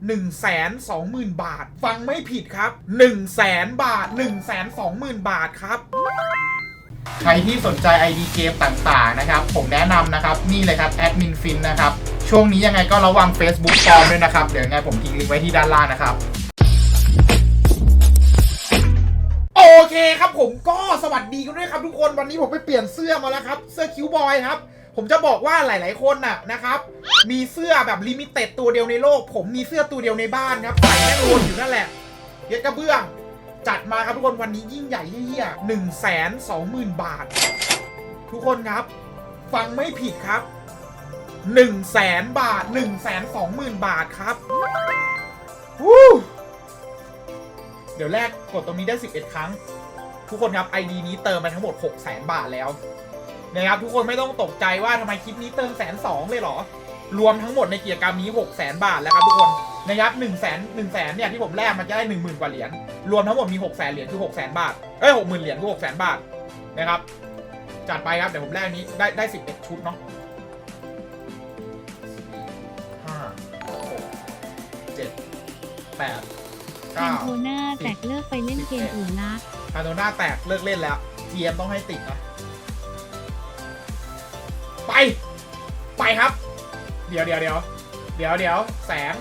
1 2 0 0 0 0 บาท ฟังไม่ผิดครับ 1 0 0 0 0 0 บาท 1 2 0 0 0 0 บาทครับ ใครที่สนใจ ID เกมต่างๆนะครับ ผมแนะนำนะครับ นี่เลยครับแอดมินฟินนะครับ ช่วงนี้ยังไงก็ระวัง Facebook ปลอมด้วยนะครับ เดี๋ยวยังไงผมทิ้งลิงก์ไว้ที่ด้านล่างนะครับโอเคครับผมก็สวัสดีกันด้วยครับทุกคนวันนี้ผมไปเปลี่ยนเสื้อมาแล้วครับ เสื้อคิวบอยครับ ผมจะบอกว่าหลาย ๆ คนน่ะนะครับ มีเสื้อแบบลิมิเต็ดตัวเดียวในโลก ผมมีเสื้อตัวเดียวในบ้านครับใส่แม่งวนอยู่นั่นแหละเย็ดกระเบื้อง จัดมาครับทุกคนวันนี้ยิ่งใหญ่เฮี้ยหนึ่งแสนสองหมื่นบาท ทุกคนครับ ฟังไม่ผิดครับหนึ่งแสนบาทหนึ่งแสนสองหมื่นบาทครับวู้เดี๋ยวแรกกดตรงนี้ได้ 11 ครั้ง ทุกคนครับ ID นี้เติมไปทั้งหมด 6 0 0 0 0บาทแล้ว นะครับทุกคนไม่ต้องตกใจว่าทำไมคลิปนี้เติมแสนสองเลยเหรอ รวมทั้งหมดในกิจกรรมนี้6 0 0 0 0 0บาทแล้วครับทุกคนนะครับ1 0 0 0 0 0 1 0 0 0 0เนี่ยที่ผมแลกมันจะได้1 0,000กว่าเหรียญรวมทั้งหมดมี6 0 0 0 0 0เหรียญคือ6 0 0 0 0บาทเอ้ย60,000เหรียญคือ6 0 0 0 0บาทนะครับจัดไปครับเดี๋ยวผมแลกนี้ได้ได้11ชุดเนาะห้าหกเจ็ดแปดแอนเก้าโทนาแตกเลิกไปเล่นเกมอื่นละ คาโนน่าแตกเลิกเล่นแล้ว GM ต้องให้ติดนะ ไป ไปครับ เดี๋ยวเดี๋ยวเดี๋ยวเดี๋ยวเดี๋ยวแสง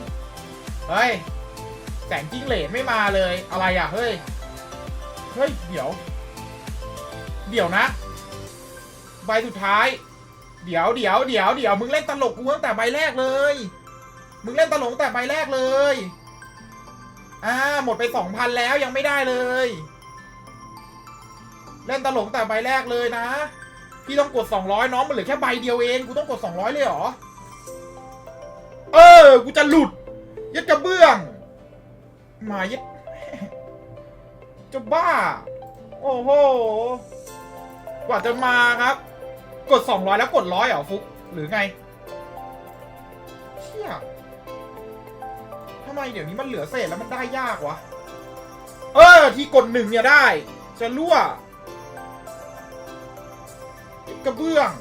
เฮ้ย แสงจิ้งเหลนไม่มาเลย อะไรอะ เฮ้ย เฮ้ย เดี๋ยว เดี๋ยวนะ ใบสุดท้าย เดี๋ยวเดี๋ยวเดี๋ยวเดี๋ยวมึงเล่นตลกกูตั้งแต่ใบแรกเลย มึงเล่นตลกแต่ใบแรกเลย อ่า หมดไปสองพันแล้วยังไม่ได้เลย เล่นตลกแต่ใบแรกเลยนะ พี่ต้องกด 200 น้องมันเหลือแค่ใบเดียวเอง กูต้องกด 200 เลยเหรอ เออ กูจะหลุด ยัดกระเบื้อง มายัดจะบ้า โอ้โห กว่าจะมาครับ กด 200 แล้วกดร้อยเหรอฟุก หรือไงเชี่ยทำไมเดี๋ยวนี้มันเหลือเศษแล้วมันได้ยากวะ เออ ที่กดหนึ่งเนี่ยได้ จะรั่ว กระเบื้อง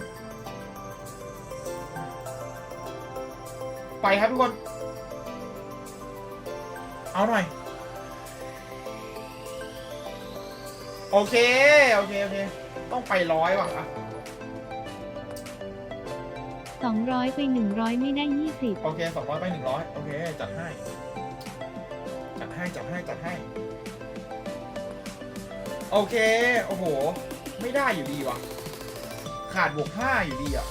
ไปครับทุกคน เอาหน่อย โอเค โอเค โอเค ต้องไปร้อยว่ะอะ200ไป100ไม่ได้20โอเคสองร้อยไปหนึ่งร้อยโอเค จัดให้ จัดให้ จัดให้ จัดให้ โอเค โอ้โห ไม่ได้อยู่ดีว่ะ ขาดบวกห้าอยู่ดีอะ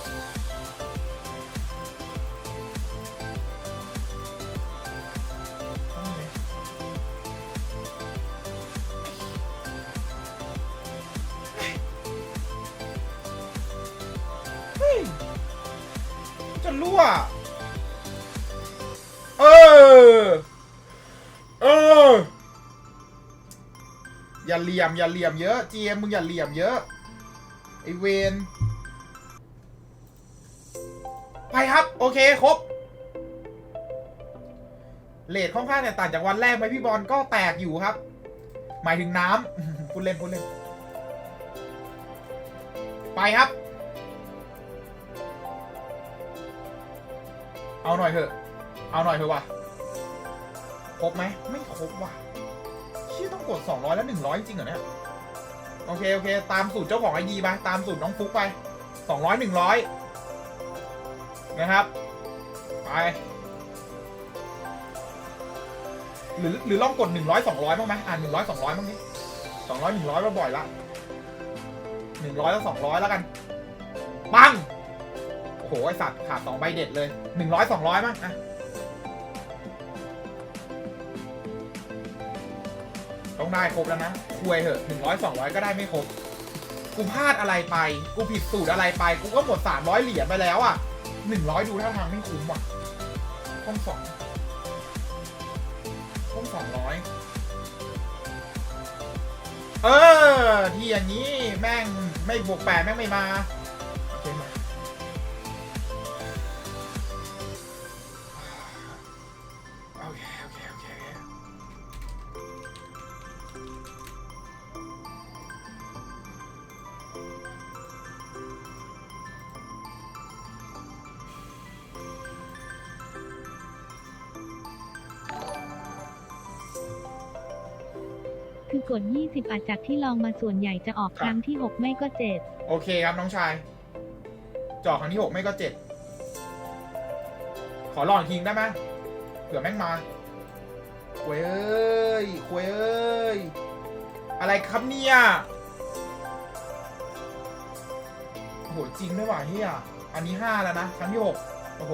จะรั่ว เออ เออ อย่าเหลี่ยม อย่าเหลี่ยมเยอะ เจมมึงอย่าเหลี่ยมเยอะ ไอเวน เลทค่อนข้างเนี่ยต่างจากวันแรกไหมพี่บอลก็แตกอยู่ครับ หมายถึงน้ำพูดเล่นพูดเล่น ไปครับ เอาหน่อยเถอะ เอาหน่อยเถอะวะครบไหมไม่ครบว่ะเชี่ยต้องกด 200 แล้ว 100 จริงเหรอเนี่ยโอเค โอเค ตามสูตรเจ้าของไอดีไป ตามสูตรน้องฟุกไป 200 100 นะครับ ไป หรือหรือลองกด100 200บ้างไหมอ่าหน100 200บ้างนี้200 100มาบ่อยละ100แล้ว200แล้วกันปังโอ้โหไอสัตว์ขาดสองใบเด็ดเลย100 200มั้งอะต้องได้ครบแล้วนะคุยเถอะหนึ่งร้อยสองร้อยก็ได้ไม่ครบ กูพลาดอะไรไป กูผิดสูตรอะไรไป กูก็หมดสามร้อยเหรียญไปแล้วอะหนึ่งร้อยดูท่าทางไม่คุ้มอะต้องสอง ต้องสองร้อยเออ ที่อย่างนี้แม่งไม่บวกแปดแม่งไม่มา คือกด20 อาจจากที่ลองมาส่วนใหญ่จะออกครั้งที่ 6 ไม่ก็ 7 โอเคครับน้องชายจอครั้งที่หกไม่ก็เจ็ดขอลองอีกทีได้ไหมเผื่อแม่งมาควยเอ้ยควยเอ้ย อะไรครับเนี่ยโอ้โหจริงด้วยว่ะเฮียอันนี้ห้าแล้วนะ ครั้งที่หกโอ้โห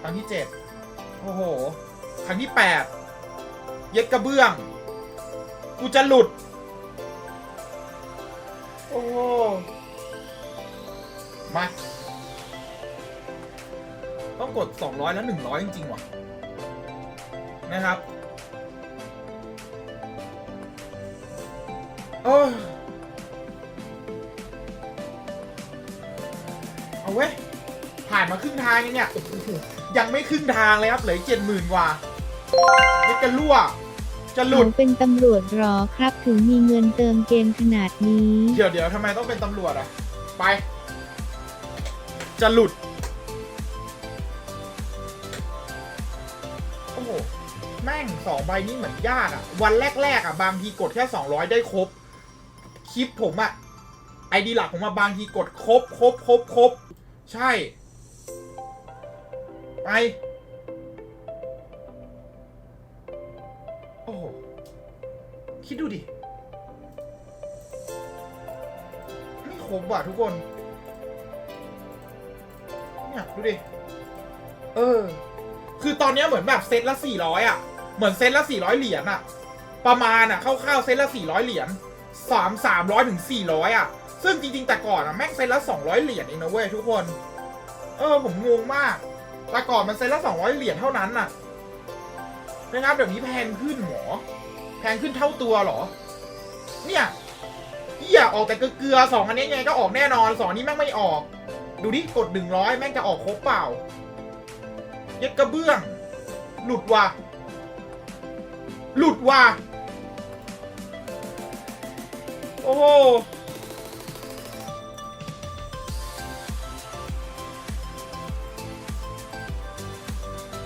ครั้งที่เจ็ดโอ้โห ครั้งที่แปดเย็ดกระเบื้อง กูจะหลุด โอ้โหมา ต้องกด 200 แล้ว 100 จริงๆว่ะ นะครับเออเอาเว้ย ผ่านมาครึ่งทางยังเนี่ย ยังไม่ครึ่งทางเลยครับ เหลือเจ็ดหมื่นกว่าเด็กกันรั่ว จะหลุเขาดเป็นตำรวจหรอครับถึงมีเงินเติมเกมขนาดนี้ เดี๋ยวเดี๋ยวทำไมต้องเป็นตำรวจอะ ไป จะหลุด โอ้โห แม่งสองใบนี้เหมือนยากอะ วันแรก ๆ อะ บางทีกดแค่200ได้ครบ คลิปผมอะ ไอดีหลักผมมาบางทีกดครบครบครบครบใช่ ไป คิดดูดิไม่ครบว่ะทุกคน เนี่ยดูดิ เออ คือตอนนี้เหมือนแบบเซตละ400อะ เหมือนเซตละ400เหรียญอะ ประมาณอะคร่าวๆเซตละ400เหรียญสาม300ถึง400อะ ซึ่งจริงๆแต่ก่อนอะแม่งเซตละ200เหรียญเองนะเว้ยทุกคน เออผมงงมากแต่ก่อนมันเซตละ200เหรียญเท่านั้นน่ะนะครับเดี๋ยวนี้แพงขึ้นหมอ แพงขึ้นเท่าตัวหรอ เนี่ยเฮียออกแต่เกลือสองอันนี้ไงก็ออกแน่นอนสองนี้แม่งไม่ออก ดูดิกดหนึ่งร้อยแม่งจะออกครบเปล่าเย็ดกระเบื้อง หลุดว่ะ หลุดว่ะ โอ้โห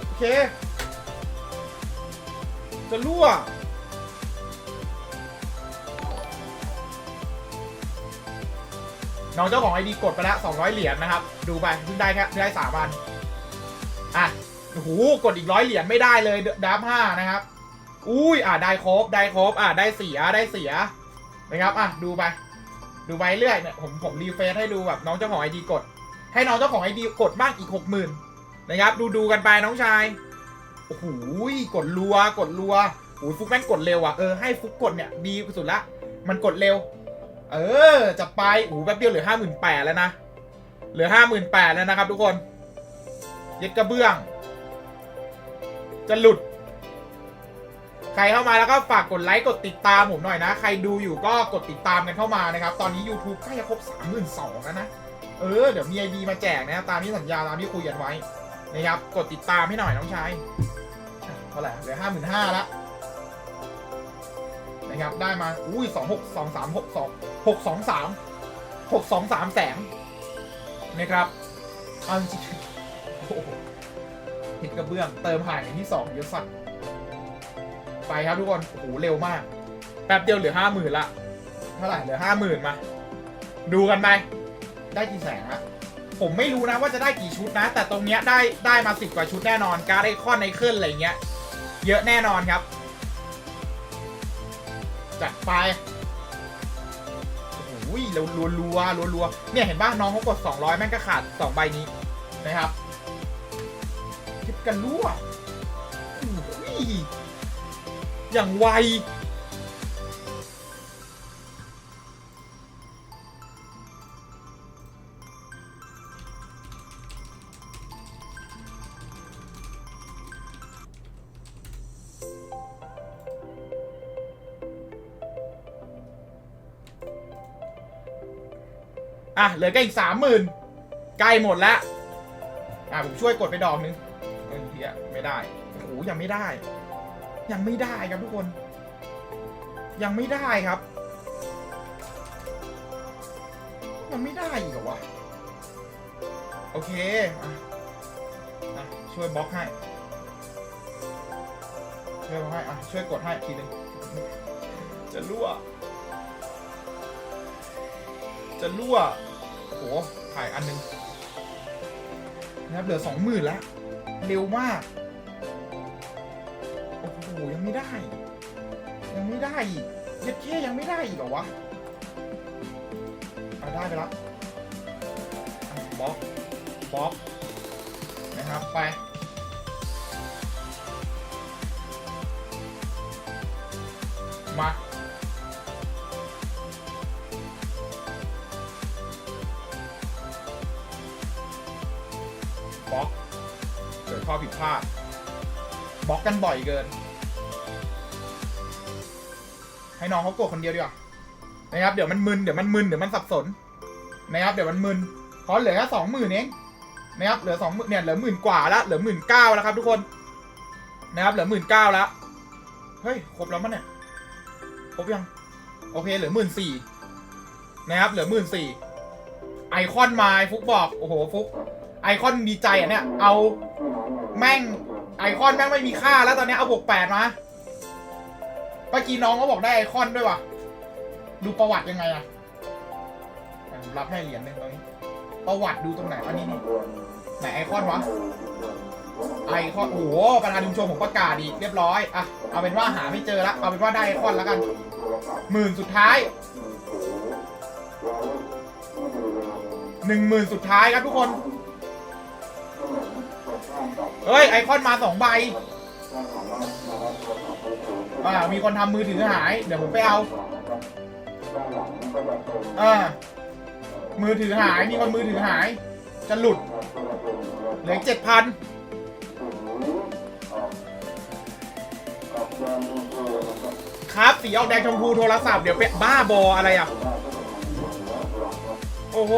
โอเค จะรั่ว น้องเจ้าของไอดีกดไปแล้ว200 เหรียญนะครับ ดูไปเพิ่งได้แค่ได้สามวันอะโอ้โหกดอีกร้อยเหรียญไม่ได้เลยดับห้านะครับ อุ้ยอะได้ครบได้ครบอะได้เสียได้เสียนะครับอะดูไป ดูไปเรื่อยเนี่ยผมผมรีเฟซให้ดูแบบน้องเจ้าของไอดีกด ให้น้องเจ้าของไอดีกดบ้างอีกหกหมื่นนะครับ ดูดูกันไปน้องชายโอ้โหกดรัวกดรัวโอ้ยฟุกแม่งกดเร็วอะเออให้ฟุกกดเนี่ยดีสุดละมันกดเร็ว เออจะไปโอ้โหแป๊บเดียวเหลือห้าหมื่นแปดแล้วนะ เหลือห้าหมื่นแปดแล้วนะครับทุกคน เย็ดกระเบื้อง จะหลุด ใครเข้ามาแล้วก็ฝากกดไลค์กดติดตามผมหน่อยนะ ใครดูอยู่ก็กดติดตามกันเข้ามานะครับ ตอนนี้ YouTube ใกล้จะครบสามหมื่นสองแล้วนะ เออ เดี๋ยวมีไอดีมาแจกนะครับตามที่สัญญาตามที่คุยกันไว้นะครับ กดติดตามให้หน่อยน้องชายเท่าไหร่เหลือห้าหมื่นห้าละ นะครับ ได้มา อุ้ยสองหกสองสามหกสองหกสองสามหกสองสามแสนนะครับเอาจริงๆโอ้โหหินกระเบื้อง เติมผ่านอย่างที่สองเยอะสักไปครับทุกคน โอ้โห เร็วมาก แป๊บเดียวเหลือห้าหมื่นละ เท่าไหร่ เหลือห้าหมื่นมา ดูกันไป ได้กี่แสนละผมไม่รู้นะว่าจะได้กี่ชุดนะ แต่ตรงเนี้ยได้ได้มาสิบกว่าชุดแน่นอน การ์ดไอคอนไอเคิลอะไรเงี้ย เยอะแน่นอนครับ จัดไปโอ้โหรัวรัวรัวรัวรัวเนี่ยเห็นป่าน้องเขากด 200 แม่งก็ขาด 2 ใบนี้นะครับคิบกันรั่วโอ้โหอย่างไว อะเหลือแค่อีกสามหมื่นใกล้หมดแล้วอะผมช่วยกดไปดอกนึงเออเฮียไม่ได้โอ้โหยังไม่ได้ ยังไม่ได้ครับทุกคน ยังไม่ได้ครับ ยังไม่ได้อีกเหรอวะโอเคอะช่วยบล็อกให้ ช่วยบล็อกให้อะช่วยกดให้ทีนึงจะรั่ว จะรั่ว โหถ่ายอันหนึงนะครับเหลือสองหมื่นแล้ว เร็วมาก โอ้โห ยังไม่ได้ ยังไม่ได้อีกเย็ดเค้ยังไม่ได้อีกเหรอวะเอาได้ไปแล้วอะบล็อกบล็อกนะครับ ไปมา ข้อผิดพลาดบล็อกกันบ่อยเกิน ให้น้องเขากดคนเดียวดีกว่านะครับเดี๋ยวมันมึนเดี๋ยวมันมึนเดี๋ยวมันสับสนนะครับเดี๋ยวมันมึนเพราะเหลือแค่สองหมื่นเองนะครับเหลือสองหมื่นเนี่ยเหลือหมื่นกว่าแล้วเหลือหมื่นเก้าแล้วครับ ทุกคนนะครับเหลือหมื่นเก้าแล้วเฮ้ยครบแล้วมั้งเนี่ยครบยังโอเคเหลือหมื่นสี่นะครับเหลือหมื่นสี่ไอคอนมาไอ้ฟุกบอกโอ้โหฟุกไอคอนดีใจอะเนี่ยเอา แม่งไอคอนแม่งไม่มีค่าแล้วตอนนี้เอาบวกแปดมาเมื่อกี้น้องเขาบอกได้ไอคอนด้วยวะดูประวัติยังไงอะรับให้เหรียญหนึ่งตรงนี้ ประวัติดูตรงไหนอันนี้นี่ไหนไอคอนวะไอคอนโอ้โหประธานชุมชนผมประกาศอีกเรียบร้อยอะเอาเป็นว่าหาไม่เจอละเอาเป็นว่าได้ไอคอนแล้วกันหมื่นสุดท้ายหนึ่งหมื่นสุดท้ายครับทุกคน เฮ้ย ไอคอนมาสองใบอ่ามีคนทำมือถือหาย เดี๋ยวผมไปเอา อ่า มือถือหาย มีคนมือถือหาย จะหลุด เหลือเจ็ดพันครับสีออกแดงชมพูโทรศัพท์เดี๋ยวไปบ้าบออะไรอะ โอ้โห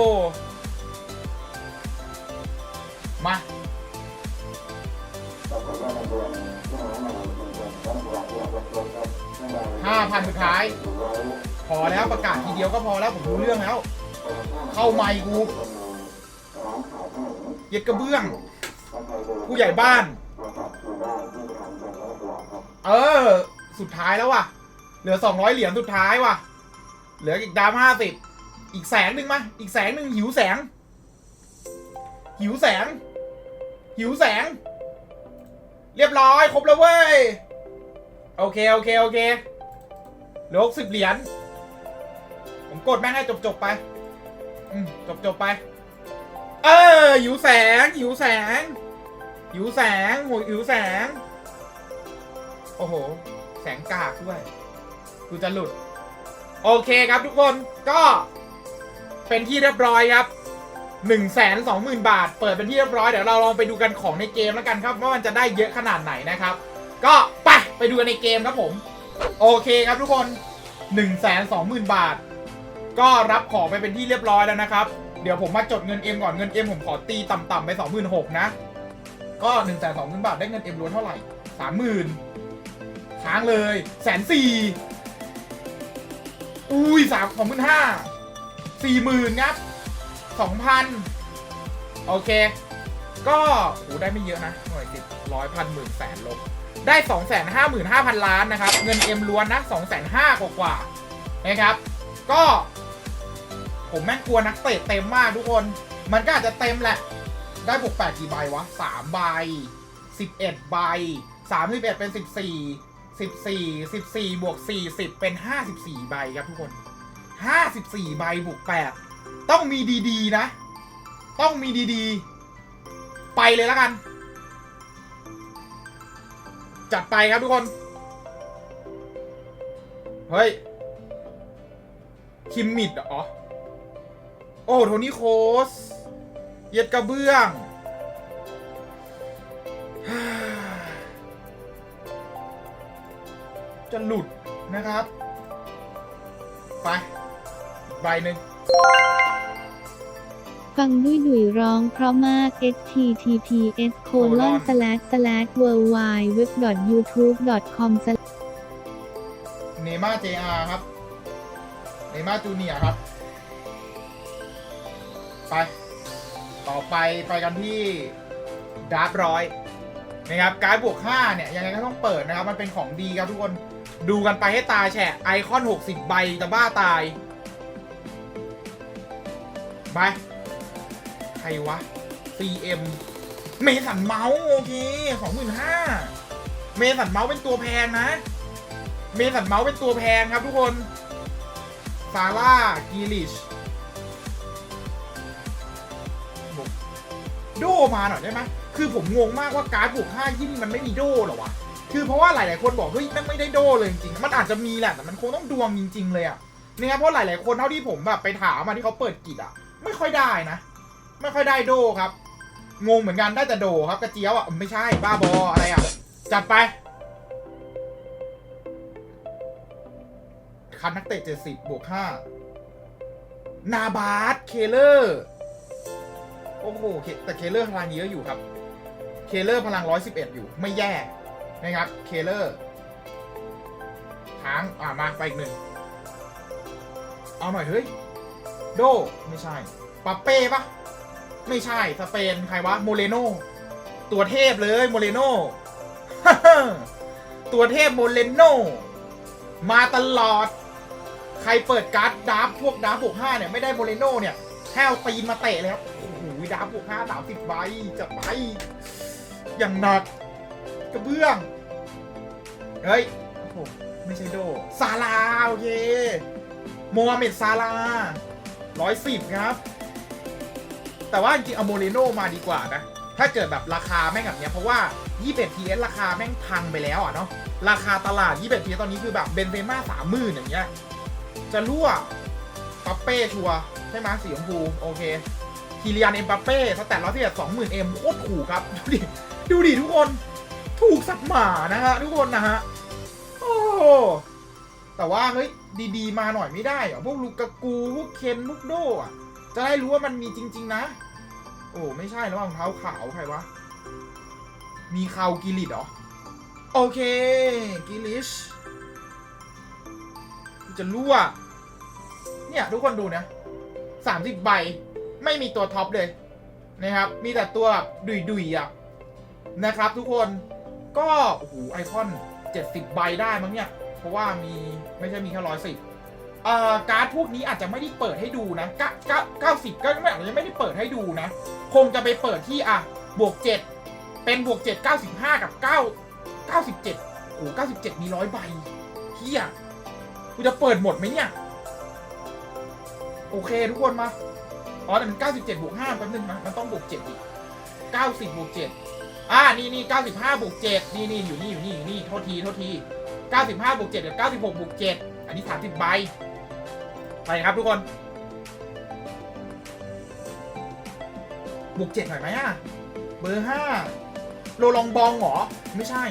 ห้าพันสุดท้าย พอแล้วประกาศทีเดียวก็พอแล้วผมรู้เรื่องแล้ว เข้าไมค์กูเย็ดกระเบื้อง ผู้ใหญ่บ้าน เออ สุดท้ายแล้วว่ะ เหลือสองร้อยเหรียญสุดท้ายว่ะ เหลืออีกดามห้าสิบอีกแสงหนึ่งมา อีกแสงหนึ่งหิวแสง หิวแสง หิวแสง เรียบร้อย ครบแล้วเว้ย โอเค โอเค โอเค เหลือหกสิบเหรียญ ผมกดแม่งให้จบจบๆไปอืมจบจบๆไป เออหิวแสงหิวแสงหิวแสงโหหิวแสง โอ้โห แสงกากด้วย กูจะหลุด โอเคครับทุกคนก็เป็นที่เรียบร้อยครับ1นึ่งแสนสองหมื่นบาท เปิดเป็นที่เรียบร้อย เดี๋ยวเราลองไปดูกันของในเกมแล้วกันครับ ว่ามันจะได้เยอะขนาดไหนนะครับ ก็ไปไปดูกันในเกมครับผม โอเคครับทุกคน1นึ่งแสนสองหมื่นบาท ก็รับของไปเป็นที่เรียบร้อยแล้วนะครับ เดี๋ยวผมมาจดเงินเอ็มก่อนเงินเอ็มผมขอตีต่ำๆไป 26,000นะ ก็1นึ่งแสนสองหมื่นบาทได้เงินเอ็มล้วนเท่าไหร่สามหมื่นค้างเลยแสนสี่อุ้ยสามสองหมื่นห้าสี่หมื่นครับสองพันโอเค ก็โอ้ได้ไม่เยอะนะหน่วยสิบร้อยพันหมื่นแสนลบ ได้สองแสนห้าหมื่นห้าพันล้านนะครับ เงินเอ็มล้วนนะสองแสนห้ากว่านะครับ ก็ ผมแม่งกลัวนักเตะเต็มมากทุกคน มันก็อาจจะเต็มแหละ ได้บวกแปดกี่ใบวะสามใบสิบเอ็ดใบสามสิบเอ็ดเป็นสิบสี่สิบสี่สิบสี่บวกสี่สิบเป็นห้าสิบสี่ใบครับทุกคนห้าสิบสี่ใบบวกแปดต้องมีดีๆนะ ต้องมีดีๆ ไปเลยแล้วกัน จัดไปครับทุกคน เฮ้ย คิมมิดเหรอ โอ้โทนี่โคส เย็ดกระเบื้องจะหลุดนะครับ ไปใบหนึ่ง ฟังด้วยดุยร้องเพราะมาก https colon slash slash w w w youtube com เนม่า JR ครับ เนม่าจูเนียครับ ไป ต่อไปไปกันที่ดาร์ฟร้อยนะครับ การ์ดบวก5เนี่ย ยังไงก็ต้องเปิดนะครับ มันเป็นของดีครับทุกคน ดูกันไปให้ตาแฉะไอคอน 60 ใบจะบ้าตาย ไปใค รวะ CM เมสันเมาส์โอเค25,000เมสันเมาส์เป็นตัวแพงนะ เมสันเมาส์เป็นตัวแพงครับทุกคนซาร่ากีลิชโดมาหน่อยได้ไหมคือผมงงมากว่าการ์ดบวก5ยิ่งมันไม่มีโดหรอวะ คือเพราะว่าหลาย ๆ คนบอกเฮ้ยม่งไม่ได้โดเลยจริงๆ มันอาจจะมีแหละแต่มันคงต้องดวงจริง ๆ เลยอะเนี่ยเพราะหลาย ๆ คนเท่าที่ผมแบบไปถามมาที่เขาเปิดกิจอะไม่ค่อยได้นะ ไม่ค่อยได้โดครับ งงเหมือนกันได้แต่โดครับกระเจียวอะไม่ใช่บ้าบออะไรอะ จัดไป คันนักเตะ70บบวก5นาบาสเคเลอร์ โอ้โหเคแต่เคเลอร์พลังเยอะอยู่ครับ เคเลอร์พลัง111อยู่ไม่แย่นะครับเคเลอร์ค้างอ่ามาไปอีกหนึ่งเอาหน่อยเฮ้ย โด ไม่ใช่ปาเป้ปะ ไม่ใช่ สเปน ใครวะ โมเรโน ตัวเทพเลย โมเรโน ตัวเทพโมเรโน มาตลอด ใครเปิดการ์ดดาร์ฟพวกดาร์ฟบวกห้าเนี่ย ไม่ได้โมเรโนเนี่ยแค่เอาตีนมาเตะเลยครับ โอ้โหดาร์ฟบวกห้าสามสิบใบจะไป อย่างหนัก กระเบื้อง เฮ้ย โอ้โห ไม่ใช่โด ซาลา โอเคโมฮัมเหม็ดซาลาร้อยสิบครับ แต่ว่าจริงๆเอาโมเรโนมาดีกว่านะ ถ้าเกิดแบบราคาแม่งแบบเนี้ยเพราะว่า 21 TS ราคาแม่งพังไปแล้วอะเนาะ ราคาตลาด 21 TS ตอนนี้คือแบบเบนเซม่าสามหมื่นอย่างเงี้ย จะรั่วปัปเป้ชัวใช่ไหมสีชมพูโอเคคิริยนเอ็มปัปเป้สแตทร้อยที่สองหมื่นเอ็มโคตรถูกครับ ดูดิ ดูดิทุกคนถูกสัตว์หมานะฮะทุกคนนะฮะ โอ้แต่ว่าเฮ้ยดีๆมาหน่อยไม่ได้เหรอพวกลูกากู พวกเคนพวกโดอะ จะได้รู้ว่ามันมีจริง ๆ นะ โอ้ไม่ใช่แล้วรองเท้าขาวใครวะ มีคาวกิลิตเหรอ โอเค กิลิชจะรั่ว เนี่ย ทุกคนดูนะสามสิบใบ ไม่มีตัวท็อปเลย นะครับ มีแต่ตัวแบบดุยๆอะ นะครับ ทุกคนก็โอ้โหไอคอน70ใบได้มั้งเนี่ย เพราะว่ามีไม่ใช่มีแค่ร้อยสิบ การ์ดพวกนี้อาจจะไม่ได้เปิดให้ดูนะเก้าเก้าเก้าสิบก็ไม่อาจจะไม่ได้เปิดให้ดูนะ คงจะไปเปิดที่อะบวกเจ็ดเป็นบวกเจ็ดเก้าสิบห้ากับเก้าเก้าสิบเจ็ดโอ้เก้าสิบเจ็ดมีร้อยใบเฮียกูจะเปิดหมดไหมเนี่ย โอเคทุกคนมาอ๋อแต่มันเก้าสิบเจ็ดบวกห้าแป๊บนึงนะมันต้องบวกเจ็ดอีกเก้าสิบบวกเจ็ดอ่านี่นี่เก้าสิบห้าบวกเจ็ดนี่นี่อยู่นี่อยู่นี่อยู่นี่โทษทีโทษทีเก้าสิบห้าบวกเจ็ดกับเก้าสิบหกบวกเจ็ดอันนี้สามสิบใบ ไปครับทุกคนบวกเจ็ดหน่อยไหมอะ เบอร์ห้าโรลองบองเหรอ ไม่ใช่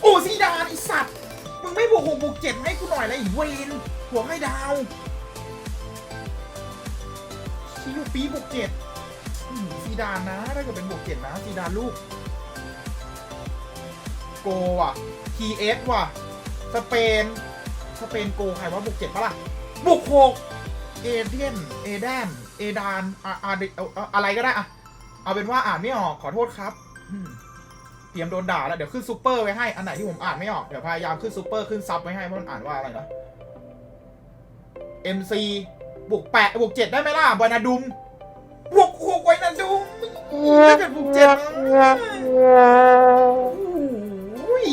โอ้ซีดานไอสัตว์ มึงไม่บวกหกบวกเจ็ดให้กูหน่อยเลยอีเวนหัวให้ดาวชิยูปีบวกเจ็ดซีดานนะถ้าเกิดเป็นบวกเจ็ดนะซีดานลูก โกว่ะ TS ว่ะ สเปน สเปนโกใครว่าบวกเจ็ดปะล่ะ บวกหกเอเดียน เอแดน เอดานอะอะเอาอาอะไรก็ได้อะเอาเป็นว่าอ่านไม่ออกขอโทษครับเตรียมโดนด่าแล้วเดี๋ยวขึ้นซูเปอร์ไว้ให้ อันไหนที่ผมอ่านไม่ออก เดี๋ยวพยายามขึ้นซูเปอร์ขึ้นซับไว้ให้ว่าะมันอ่านว่าอะไรนะ MC บวกแปดบวกเจ็ดได้ไหมล่ะบอนาดุมบวกหกไว้นะดุมถ้าเกิดบวกเจ็ดโอ้ย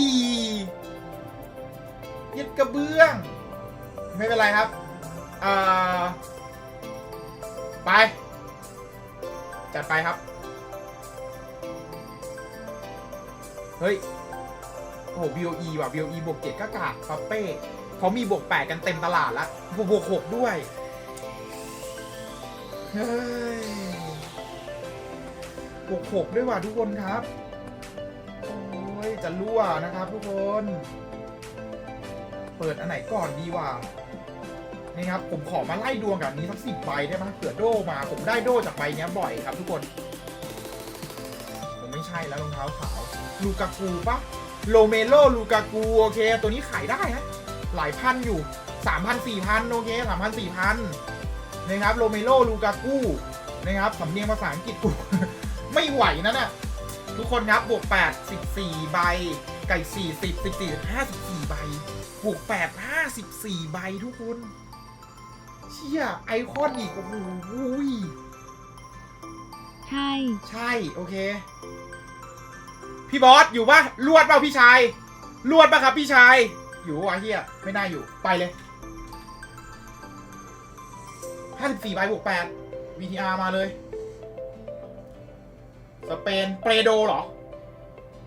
ยึดกระเบื้อง ไม่เป็นไรครับ เอ่อ ไป จัดไปครับ เฮ้ย โอ้โห BOE ว่ะ BOE บวกเจ็ดก็กากปัปเป้เขามีบวกแปดกันเต็มตลาดล้วบวกบวกหกด้วย เฮ้ย บวกหกด้วยว่ะทุกคนครับ โอ้ย จะรั่วนะครับทุกคน เปิดอันไหนก่อนดีว่ะ นี่ครับ ผมขอมาไล่ดวงกับนี้สักสิบใบได้ไหมเผื่อโดมา ผมได้โดจากใบเนี้ยบ่อยครับ ทุกคน ผมไม่ใช่แล้วรองเท้าขาวลูกากูปะโลเมโลลูกากูโอเค ตัวนี้ขายได้นะหลายพันอยู่สามพันสี่พันโอเคสามพันสี่พันนะครับโรเมโลลูกากูนะครับสำเนียงภาษาอังกฤษกู ไม่ไหวนะเนี่ยทุกคนครับบวก8 14 ใบ ไก่ 40 14 54 ใบบวก8 54 ใบทุกคน เชี่ยไอคอนอีกโอ้โหยใช่ ใช่ โอเค พี่บอสอยู่ปะลวดเปล่าพี่ชายลวดปะครับพี่ชาย อยู่วะเฮียไม่น่าอยู่ไปเลย54ใบบวก8 VTR มาเลย สเปน เปโดเหรอ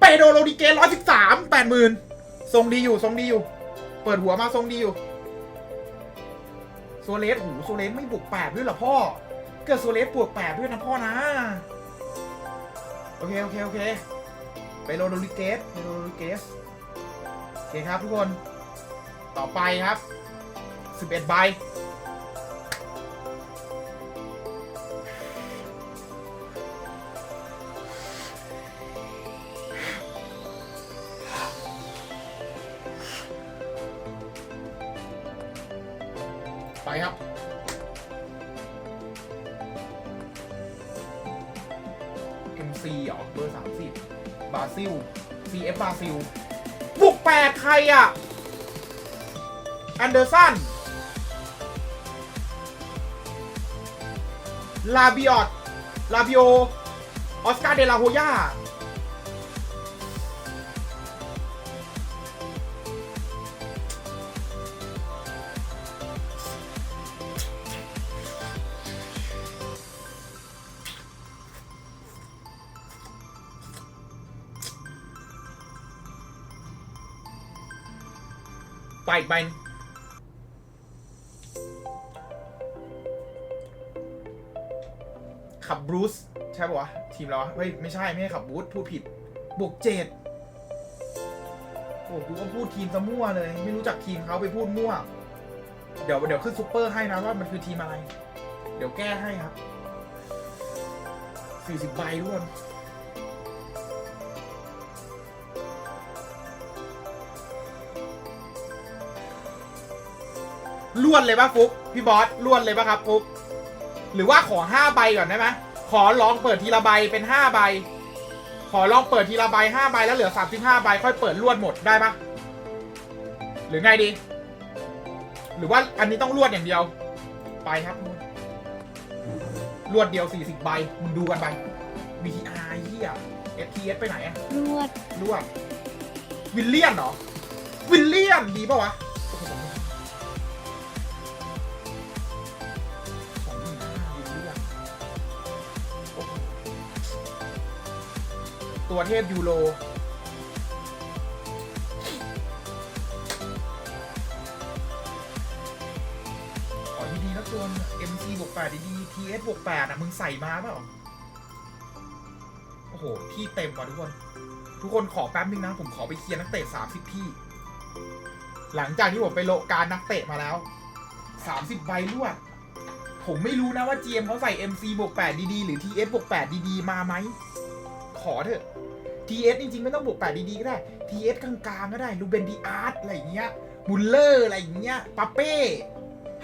เปโดโรดิเกน113 80,000ทรงดีอยู่ทรงดีอยู่ เปิดหัวมาทรงดีอยู่ โซเลสหูโซเลสไม่บวกแปด้วยเหรอพ่อ เกิดโซเลสบวก8ด้วยนะพ่อนะ โอเค โอเค โอเค ไปโรโดริเกสไปโรโดริเกสโอเคครับทุกคน ต่อไปครับ 11 ใบ ไปครับ MC เหรอเบอร์30บราซิล CF บราซิล บุกแปดใครอะ แอนเดอร์สัน ลาบิออตลาบิโอ ออสการ์เดลาโฮย่า ขับบรูซใช่ปะวะ ทีมเราวะเฮ้ยไม่ใช่ ไม่ใช่ขับบรูซพูดผิดบวกเจ็ดโอ้กูก็พูดทีมซะมั่วเลย ไม่รู้จักทีมเขาไปพูดมั่ว เดี๋ยวเดี๋ยวขึ้นซูเปอร์ให้นะว่ามันคือทีมอะไร เดี๋ยวแก้ให้ครับ40ใบทุกคนล้วนเลยปะฟุก พี่บอสล้วนเลยปะครับฟุก หรือว่าขอห้าใบก่อนได้ไหมขอลองเปิดทีละใบเป็นห้าใบ ขอลองเปิดทีละใบห้าใบแล้วเหลือสามสิบห้าใบค่อยเปิดล้วนหมดได้ปะหรือไงดี หรือว่าอันนี้ต้องลวดอย่างเดียว ไปครับลวดเดียวสี่สิบใบมึงดูกันไป VTR เฮีย FTS ไปไหนอะรวดลวดวิลเลียนเหรอ วิลเลียนดีปะวะ ตัวเทพยูโรขอดีๆนะตัว MC บวกแปดดีๆ TS บวกแปดอะ มึงใส่มาเปล่า โอ้โห ที่เต็มว่ะทุกคน ทุกคนขอแป๊บนึงนะ ผมขอไปเคลียร์นักเตะ 30 ที่ หลังจากที่ผมไปโลการนักเตะมาแล้ว 30 ใบรวดผมไม่รู้นะว่า GM เขาใส่ MC บวก8ดีๆหรือ TS บวก8ดีๆมาไหม ขอเถอะ TS จริงๆ ไม่ต้องบวก8ดีๆ ก็ได้ TS กลางๆ ก็ได้ลูเบนดีอาร์ตอะไรอย่างเงี้ยบุลเลอร์อะไรอย่างเงี้ยปาเป้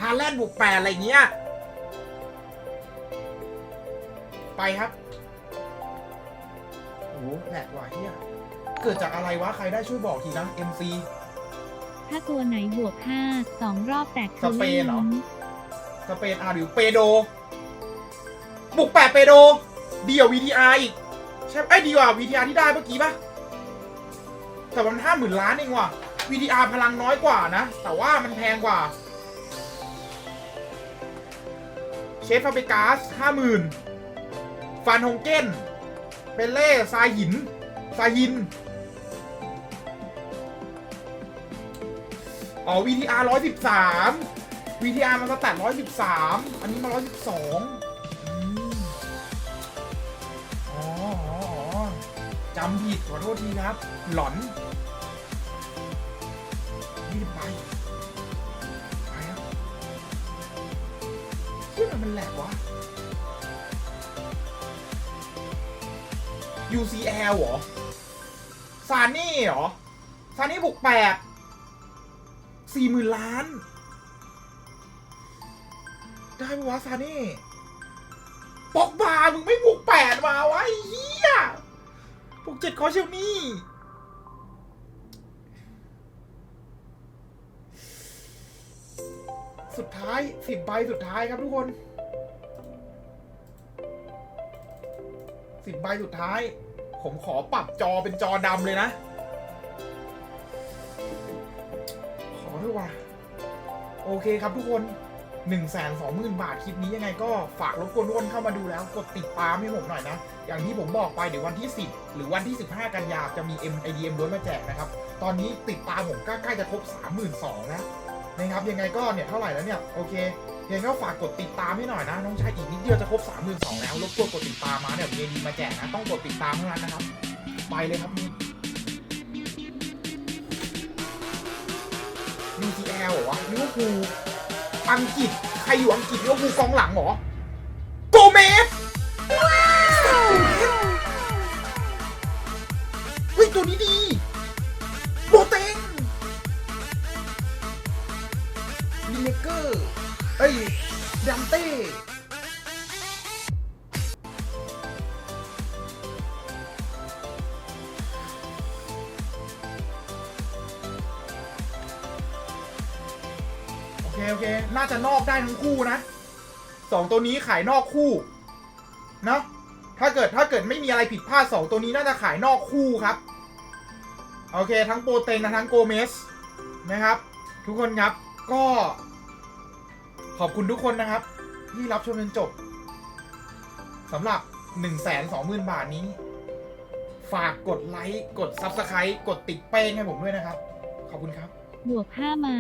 ฮาแลนด์บวก8อะไรอย่างเงี้ยไปครับโอ้โหแหลกว่ะเฮียเกิดจากอะไรวะ ใครได้ช่วยบอกทีนะ MC ถ้าตัวไหนบวก5 2รอบแตกคือสเปนเหรอไม่ลุ้สเปนอาร์หรือเปโด บุกแปดเปโดดีกว่า VTR อีก ใช่ไอ้ดีกว่า VTR ที่ได้เมื่อกี้ปะแต่มันห้าหมื่นล้านเองว่ะ VTR พลังน้อยกว่านะ แต่ว่ามันแพงกว่า เชฟฟาเบกัสห้าหมื่นฟันฮงเก้นเปเล่ซายหินซายหินอ๋อ VTR ร้อยสิบสาม VTR มันสแตท113 อันนี้มาร้อยสิบสองำผิดขอโทษทีครับ หลอนรีบไปไปครับที่มันมันแหลกวะ UCL เหรอ ซานี่เหรอ ซานี่บุกแปดสี่หมื่นล้าน ได้ปะวะซานี่ปอกบามึงไม่บุกแปดมาวะไอ้ เหี้ยปลุกเจ็ดขอเชลนี่สุดท้ายสิบใบสุดท้ายครับทุกคนสิบใบสุดท้าย ผมขอปรับจอเป็นจอดำเลยนะ ขอด้วยว่ะ โอเคครับทุกคน 1นึ่งแสนสองหมื่นบาทคลิปนี้ยังไงก็ฝากรบกวนทุกคนเข้ามาดูแล้วกดติดตามให้ผมหน่อยนะ อย่างที่ผมบอกไปเดี๋ยววันที่ 10 หรือวันที่ 15 กันยาจะมี M IDM ล้วนมาแจกนะครับ ตอนนี้ติดตามผมใกล้ๆจะครบ 32,000แล้วนะครับยังไงก็เนี่ยเท่าไหร่แล้วเนี่ยโอเคยังไงก็ฝากกดติดตามให้หน่อยนะน้องชายอีกนิดเดียวจะครบ32,000แล้วรบกวนกดติดตามมาเนี่ยมีดีมาแจกนะต้องกดติดตามเท่านั้นนะครับไปเลยครับนี่ DTL เหรอวะลิเวอร์พูล อังกฤษ ใครอยู่อังกฤษลิเวอร์พูลกองหลังเหรอโกเมส โอเคโอเค น่าจะนอกได้ทั้งคู่นะสองตัวนี้ขายนอกคู่เนาะถ้าเกิดถ้าเกิดไม่มีอะไรผิดพลาดสองตัวนี้น่าจะขายนอกคู่ครับ โอเค ทั้งโปรเตนและทั้งโกเมสนะครับ ทุกคนครับก็ ขอบคุณทุกคนนะครับ ที่รับชมจนจบสำหรับ 1 2 0 0 0 0 บาทนี้ ฝากกดไลค์กด Subscribe กดติดเป้งให้ผมด้วยนะครับ ขอบคุณครับ บวกห้ามา